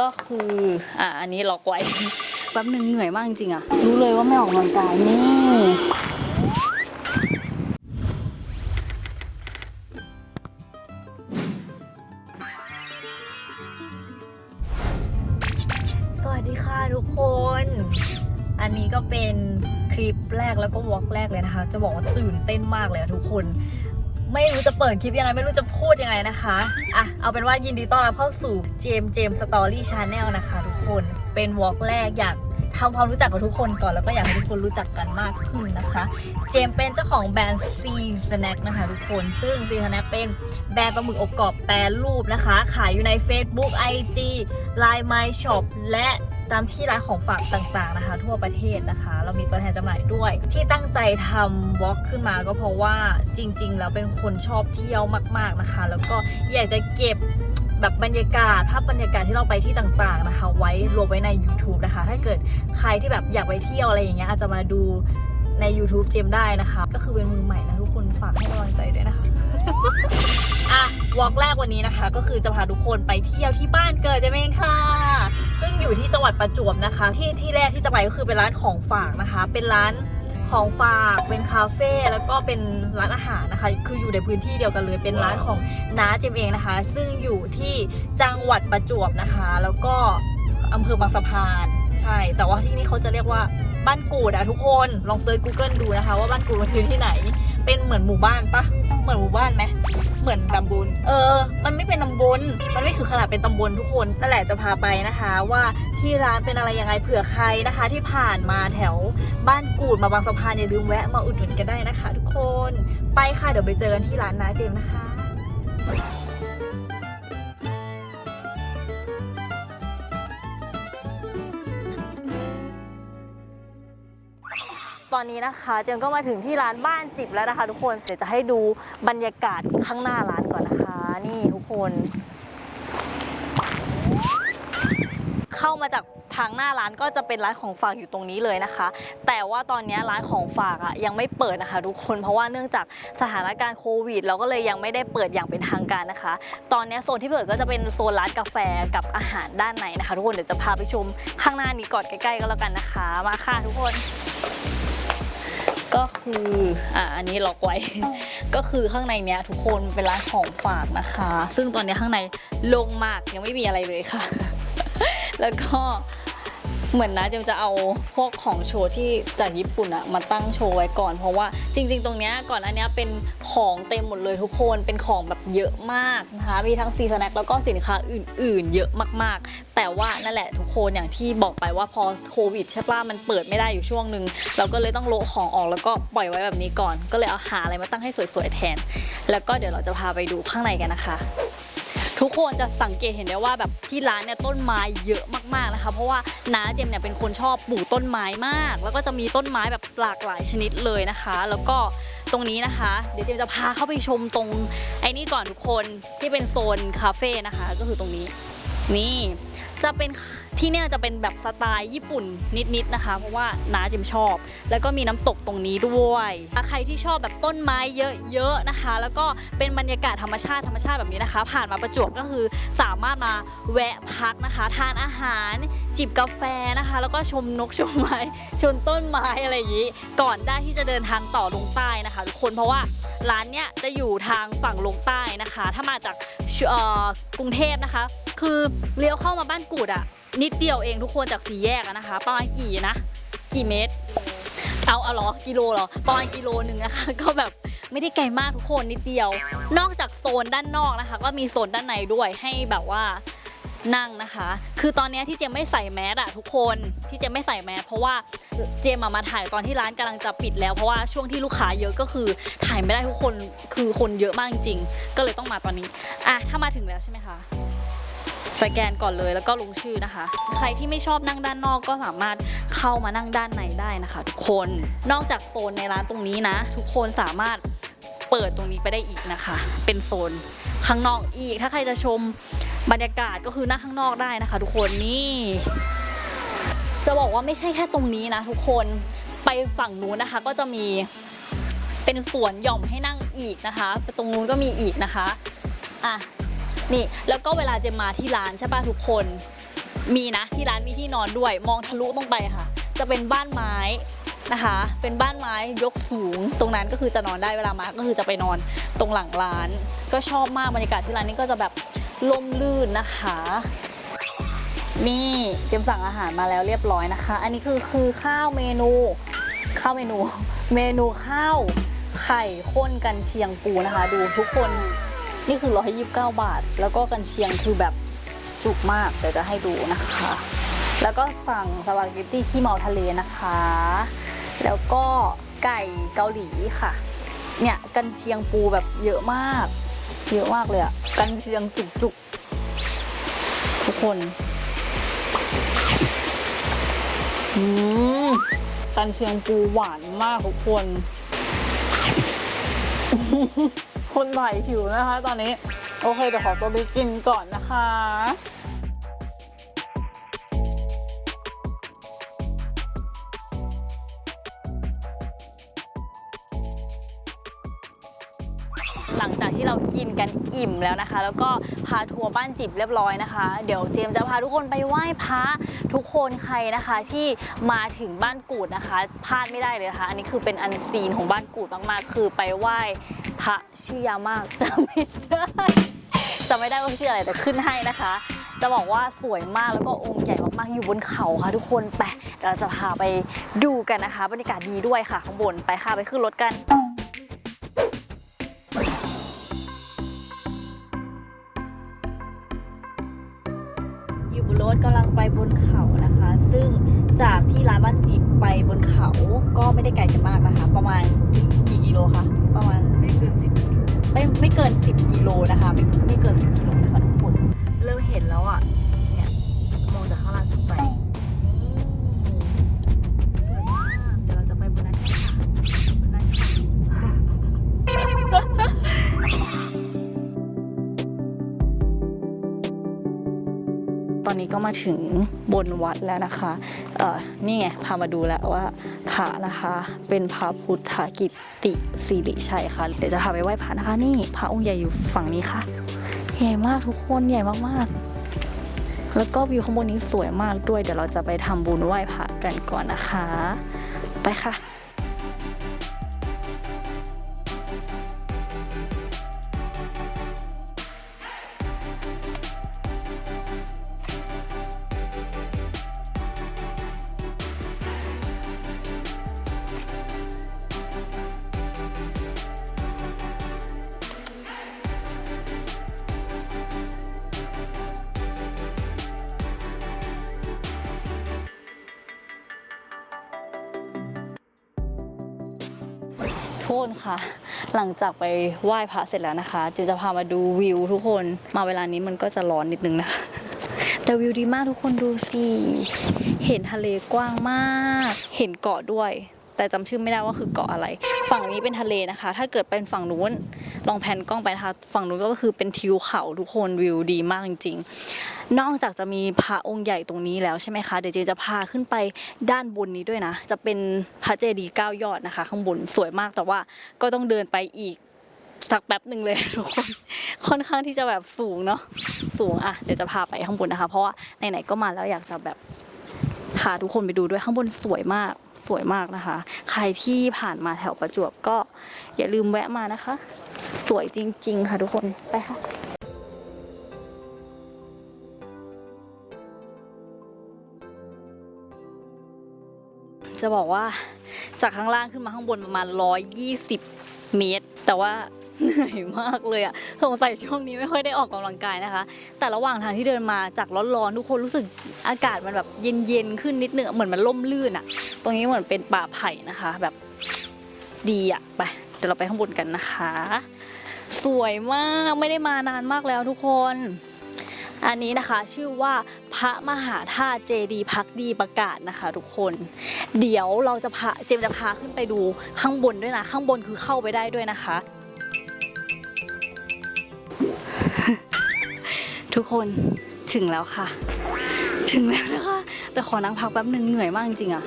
ก็คืออะอันนี้ล็อกไว้ แป๊บหนึ่งเหนื่อยมากจริงๆอะรู้เลยว่าไม่ออกกำลังกายนี่สวัสดีค่ะทุกคน อันนี้ก็เป็นคลิปแรกแล้วก็วอล์กแรกเลยนะคะ จะบอกว่าตื่นเต้นมากเลยอะทุกคน ไม่รู้จะเปิดคลิปยังไง ไม่รู้จะพูดยังไงนะคะ อะ เอาเป็นว่ายินดีต้อนรับเข้าสู่เจมเจมสตอรี่ชาแนลนะคะ ทุกคนเป็นวอล์กแรกอยากทำความรู้จักกับทุกคนก่อนแล้วก็อยากให้ทุกคนรู้จักกันมากขึ้นนะคะ เจมเป็นเจ้าของแบรนด์ C Snack นะคะทุกคน ซึ่ง C Snack เป็นแบรนด์ปลาหมึกอบกรอบแปรรูปนะคะ ขายอยู่ใน Facebook IG Line My Shop และ ตามที่ร้านของฝากต่างๆนะคะ ทั่วประเทศนะคะ เรามีตัวแทนจำหน่ายด้วย ที่ตั้งใจทำวอล์กขึ้นมาก็เพราะว่าจริง ๆ แล้วเป็นคนชอบเที่ยวมาก ๆนะคะ แล้วก็อยากจะเก็บแบบบรรยากาศภาพบรรยากาศที่เราไปที่ต่างๆนะคะ ไว้รวมไว้ใน YouTube นะคะ ถ้าเกิดใครที่แบบอยากไปเที่ยวอะไรอย่างเงี้ยอาจจะมาดูใน YouTube เจมได้นะคะ ก็คือเป็นมือใหม่นะทุกคนฝากให้กำลังใจด้วยนะคะ วอล์กแรกวันนี้นะคะ ก็คือจะพาทุกคนไปเที่ยวที่บ้านเกิดเจมเองค่ะ ซึ่งอยู่ที่จังหวัดประจวบนะคะ ที่ที่แรกที่จะไปก็คือเป็นร้านของฝากนะคะ เป็นร้านของฝากเป็นคาเฟ่แล้วก็เป็นร้านอาหารนะคะ คืออยู่ในพื้นที่เดียวกันเลย เป็นร้านของน้าเจมเองนะคะ ซึ่งอยู่ที่จังหวัดประจวบนะคะ แล้วก็อำเภอบางสะพาน ใช่ แต่ว่าที่นี่เขาจะเรียกว่าบ้านกูดอะทุกคนลองเซิร์ช Google ดูนะคะ ว่าบ้านกูดมันคือที่ไหน เป็นเหมือนหมู่บ้านปะเหมือนหมู่บ้านไหมเหมือนตำบลเออ มันไม่เป็นตำบลมันไม่ถึงขนาดเป็นตำบลทุกคนนั่นแหละจะพาไปนะคะ ว่าที่ร้านเป็นอะไรยังไงเผื่อใครนะคะ ที่ผ่านมาแถวบ้านกูดมาบางสะพานอย่าลืมแวะมาอุดหนุนกันได้นะคะ ทุกคนไปค่ะเดี๋ยวไปเจอกันที่ร้านนาเจมนะคะ อนนี้นะคะเจมก็มาถึงที่ร้านบ้านจิบแล้วนะคะ ทุกคนเดี๋ยวจะให้ดูบรรยากาศข้างหน้าร้านก่อนนะคะ นี่ทุกคน เข้ามาจากทางหน้าร้านก็จะเป็นร้านของฝากอยู่ตรงนี้เลยนะคะ แต่ว่าตอนนี้ร้านของฝากอะยังไม่เปิดนะคะ ทุกคนเพราะว่าเนื่องจากสถานการณ์โควิด เราก็เลยยังไม่ได้เปิดอย่างเป็นทางการนะคะ ตอนนี้โซนที่เปิดก็จะเป็นโซนร้านกาแฟกับอาหารด้านในนะคะ ทุกคนเดี๋ยวจะพาไปชมข้างหน้านี้ก่อนใกล้ๆก็แล้วกันนะคะ มาค่ะทุกคน ก็คืออะอันนี้ล็อกไว้ ก็คือข้างในเนี้ยทุกคนเป็นร้านของฝากนะคะ ซึ่งตอนนี้ข้างในลงมากยังไม่มีอะไรเลยค่ะ แล้วก็ เหมือนนะเจมจะเอาพวกของโชว์ที่จากญี่ปุ่นอะมาตั้งโชว์ไว้ก่อน เพราะว่าจริง ๆ ตรงเนี้ยก่อนอันเนี้ยเป็นของเต็มหมดเลยทุกคนเป็นของแบบเยอะมากนะคะมีทั้งซีสแน็คแล้วก็สินค้าอื่น ๆ เยอะมากๆ แต่ว่านั่นแหละทุกคนอย่างที่บอกไปว่าพอโควิดใช่ปะมันเปิดไม่ได้อยู่ช่วงหนึ่งเราก็เลยต้องโละของออกแล้วก็ปล่อยไว้แบบนี้ก่อน ก็เลยเอาหาอะไรมาตั้งให้สวยๆแทน แล้วก็เดี๋ยวเราจะพาไปดูข้างในกันนะคะ ทุกคนจะสังเกตเห็นได้ว่าแบบที่ร้านเนี่ยต้นไม้เยอะมากๆนะคะ เพราะว่าน้าเจมเนี่ยเป็นคนชอบปลูกต้นไม้มาก แล้วก็จะมีต้นไม้แบบหลากหลายชนิดเลยนะคะ แล้วก็ตรงนี้นะคะ เดี๋ยวเจมจะพาเข้าไปชมตรงไอ้นี่ก่อนทุกคนที่เป็นโซนคาเฟ่นะคะ ก็คือตรงนี้นี่จะเป็นที่เนี่ยจะเป็นแบบสไตล์ญี่ปุ่นนิดๆนะคะ เพราะว่าน้าจิมชอบ แล้วก็มีน้ำตกตรงนี้ด้วยใครที่ชอบแบบต้นไม้เยอะๆนะคะ แล้วก็เป็นบรรยากาศธรรมชาติธรรมชาติแบบนี้นะคะ ผ่านมาประจวบก็คือสามารถมาแวะพักนะคะ ทานอาหารจิบกาแฟนะคะ แล้วก็ชมนกชมไม้ชมต้นไม้อะไรอย่างนี้ ก่อนได้ที่จะเดินทางต่อลงใต้นะคะทุกคนเพราะว่าร้านเนี้ยจะอยู่ทางฝั่งลงใต้นะคะ ถ้ามาจากกรุงเทพนะคะ คือเลี้ยวเข้ามาบ้านกูดอะ นิดเดียวเองทุกคนจากสี่แยกอะนะคะ ประมาณกี่นะ กี่เมตร เอาเอาเหรอกิโลเหรอประมาณกิโลหนึ่งนะคะ ก็แบบไม่ได้ไกลมากทุกคนนิดเดียว นอกจากโซนด้านนอกนะคะ ก็มีโซนด้านในด้วยให้แบบว่านั่งนะคะ คือตอนนี้ที่เจมไม่ใส่แมสอะทุกคนที่เจมไม่ใส่แมสเพราะว่าเจมมาถ่ายตอนที่ร้านกำลังจะปิดแล้วเพราะว่าช่วงที่ลูกค้าเยอะก็คือถ่ายไม่ได้ทุกคนคือคนเยอะมากจริงๆก็เลยต้องมาตอนนี้อะถ้ามาถึงแล้วใช่ไหมคะ สแกนก่อนเลยแล้วก็ลงชื่อนะคะ ใครที่ไม่ชอบนั่งด้านนอกก็สามารถเข้ามานั่งด้านในได้นะคะ ทุกคนนอกจากโซนในร้านตรงนี้นะ ทุกคนสามารถเปิดตรงนี้ไปได้อีกนะคะ เป็นโซนข้างนอกอีก ถ้าใครจะชมบรรยากาศก็คือนั่งข้างนอกได้นะคะ ทุกคนนี่จะบอกว่าไม่ใช่แค่ตรงนี้นะ ทุกคนไปฝั่งนู้นนะคะ ก็จะมีเป็นสวนหย่อมให้นั่งอีกนะคะตรงนู้นก็มีอีกนะคะอะ นี่แล้วก็เวลาเจมมาที่ร้านใช่ป่ะทุกคน มีนะที่ร้านมีที่นอนด้วย มองทะลุตรงไปค่ะ จะเป็นบ้านไม้นะคะ เป็นบ้านไม้ยกสูง ตรงนั้นก็คือจะนอนได้เวลามาก็คือจะไปนอนตรงหลังร้าน ก็ชอบมากบรรยากาศที่ร้านนี้ก็จะแบบล่มลื่นนะคะ นี่เจมสั่งอาหารมาแล้วเรียบร้อยนะคะ อันนี้คือคือข้าวเมนู ข้าวเมนู เมนูข้าวไข่ข้นกันเชียงปูนะคะ ดูทุกคน นี่คือ 129 บาท แล้วก็กันเชียงคือแบบจุกมากเดี๋ยวจะให้ดูนะคะ แล้วก็สั่งสปาเกตตี้ขี้เมาทะเลนะคะ แล้วก็ไก่เกาหลีค่ะ เนี่ยกันเชียงปูแบบเยอะมาก เยอะมากเลยอะกันเชียงจุกๆทุกคนอืมกันเชียงปูหวานมากทุกคน คนไหลหิวนะคะ ตอนนี้ โอเคเดี๋ยวขอตัวไปกินก่อนนะคะหลังจากที่เรากินกันอิ่มแล้วนะคะ แล้วก็พาทัวร์บ้านจิบเรียบร้อยนะคะ เดี๋ยวเจมส์จะพาทุกคนไปไหว้พระทุกคนใครนะคะ ที่มาถึงบ้านกูดนะคะพลาดไม่ได้เลยนะคะอันนี้คือเป็นอันซีนของบ้านกูดมากๆ คือไปไหว้ พระชื่อยามากจำไม่ได้จำไม่ได้ว่าชื่ออะไรแต่ขึ้นให้นะคะ จะบอกว่าสวยมากแล้วก็องค์ใหญ่มากๆอยู่บนเขาค่ะทุกคนไปเดี๋ยวเราจะพาไปดูกันนะคะ บรรยากาศดีด้วยค่ะข้างบนไปค่ะไปขึ้นรถกันอยู่บนรถกำลังไปบนเขา ซึ่งจากที่ร้านบ้านจีบไปบนเขาก็ไม่ได้ไกลกันมากนะคะ ประมาณกี่กิโลคะประมาณไม่เกินสิบไม่ไม่เกิน 10 กิโลนะคะ ไม่ไม่เกิน 10 กิโลนะคะทุกคนเริ่มเห็นแล้วอะเก็มาถึงบนวัดแล้วนะคะเออนี่ไงพามาดูแล้วว่าพระนะคะเป็นพระพุทธกิตติสิริชัยค่ะ เดี๋ยวจะพาไปไหว้พระนะคะ นี่พระองค์ใหญ่อยู่ฝั่งนี้ค่ะ ใหญ่มากทุกคนใหญ่มากๆ แล้วก็วิวข้างบนนี้สวยมากด้วย เดี๋ยวเราจะไปทำบุญไหว้พระกันก่อนนะคะ ไปค่ะ ทุกคนค่ะหลังจากไปไหว้พระเสร็จแล้วนะคะจิวจะพามาดูวิวทุกคน มาเวลานี้มันก็จะร้อนนิดนึงนะคะแต่วิวดีมากทุกคนดูสิ เห็นทะเลกว้างมาก เห็นเกาะด้วย แต่จำชื่อไม่ได้ว่าคือเกาะอะไร ฝั่งนี้เป็นทะเลนะคะ ถ้าเกิดเป็นฝั่งนู้น ลองแพนกล้องไปนะคะ ฝั่งนู้นก็คือเป็นทิวเขาทุกคนวิวดีมากจริง ๆ นอกจากจะมีพระองค์ใหญ่ตรงนี้แล้วใช่ไหมคะ เดี๋ยวเจจะพาขึ้นไปด้านบนนี้ด้วยนะ จะเป็นพระเจดีย์เก้ายอดนะคะ ข้างบนสวยมากแต่ว่าก็ต้องเดินไปอีกสักแป๊บหนึ่งเลยทุกคนค่อนข้างที่จะแบบสูงเนาะสูงอะเดี๋ยวจะพาไปข้างบนนะคะ เพราะว่าไหนๆก็มาแล้วอยากจะแบบพาทุกคนไปดูด้วยข้างบนสวยมากสวยมากนะคะ ใครที่ผ่านมาแถวประจวบก็อย่าลืมแวะมานะคะ สวยจริง ๆ ค่ะทุกคนไปค่ะ จะบอกว่าจากข้างล่างขึ้นมาข้างบนประมาณ 120 เมตร แต่ว่าเหนื่อยมากเลยอะสงสัยช่วงนี้ไม่ค่อยได้ออกกำลังกายนะคะ แต่ระหว่างทางที่เดินมาจากร้อนๆทุกคนรู้สึกอากาศมันแบบเย็นๆขึ้นนิดนึงเหมือนมันล่มลื่นอะตรงนี้เหมือนเป็นป่าไผ่นะคะ แบบดีอะไปเดี๋ยวเราไปข้างบนกันนะคะ สวยมากไม่ได้มานานมากแล้วทุกคน อันนี้นะคะชื่อว่าพระมหาธาตุเจดีพักดีประกาศนะคะ ทุกคน เดี๋ยวเราจะพาเจมจะพาขึ้นไปดูข้างบนด้วยนะ ข้างบนคือเข้าไปได้ด้วยนะคะ ทุกคนถึงแล้วค่ะ ถึงแล้วนะคะ แต่ขอนั่งพักแป๊บหนึ่งเหนื่อยมากจริงๆอะ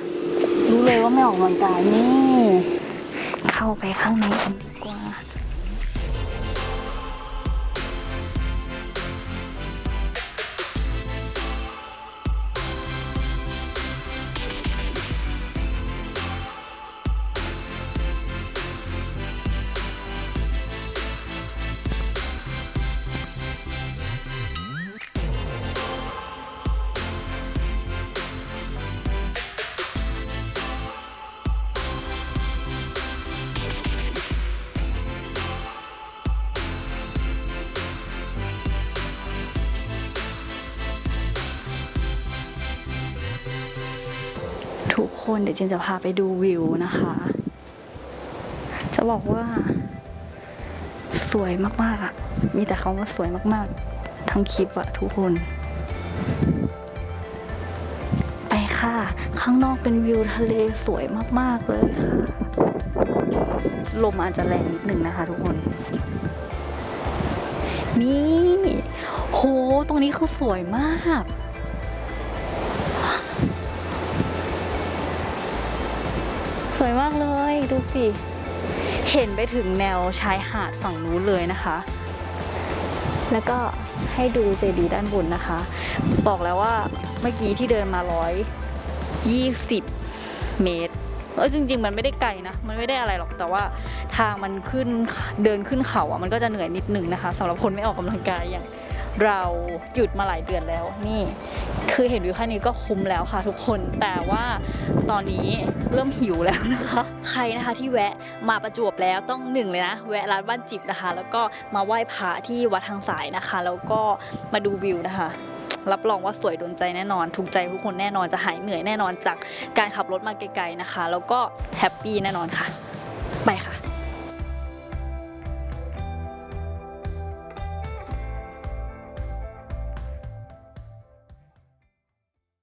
รู้เลยว่าไม่ออกกำลังกายนี่ เข้าไปข้างในกันดีกว่า ทุกคนเดี๋ยวจินจะพาไปดูวิวนะคะ จะบอกว่า สวยมากๆอะมีแต่คำว่าสวยมากๆทั้งคลิปอะทุกคน ไปค่ะ ข้างนอกเป็นวิวทะเลสวยมากๆเลยค่ะ ลมอาจจะแรงนิดหนึ่งนะคะทุกคน นี่ โห ตรงนี้คือสวยมาก วยมากเลยดูสิ เห็นไปถึงแนวชายหาดฝั่งนู้นเลยนะคะ แล้วก็ให้ดูเจดีย์ด้านบนนะคะ บอกแล้วว่าเมื่อกี้ที่เดินมาร้อยยี่สิบเมตรเออจริง ๆ มันไม่ได้ไกลนะ มันไม่ได้อะไรหรอกแต่ว่าทางมันขึ้นเดินขึ้นเขาอะมันก็จะเหนื่อยนิดนึงนะคะสำหรับคนไม่ออกกำลังกายอย่าง เราหยุดมาหลายเดือนแล้วนี่ คือเห็นวิวแค่นี้ก็คุ้มแล้วค่ะทุกคนแต่ว่าตอนนี้เริ่มหิวแล้วนะคะ ใครนะคะที่แวะมาประจวบแล้วต้องหนึ่งเลยนะ แวะร้านบ้านจิบนะคะ แล้วก็มาไหว้พระที่วัดทางสายนะคะ แล้วก็มาดูวิวนะคะรับรองว่าสวยโดนใจแน่นอน ถูกใจทุกคนแน่นอนจะหายเหนื่อยแน่นอนจากการขับรถมาไกลๆนะคะ แล้วก็แฮปปี้แน่นอนค่ะ ไปค่ะ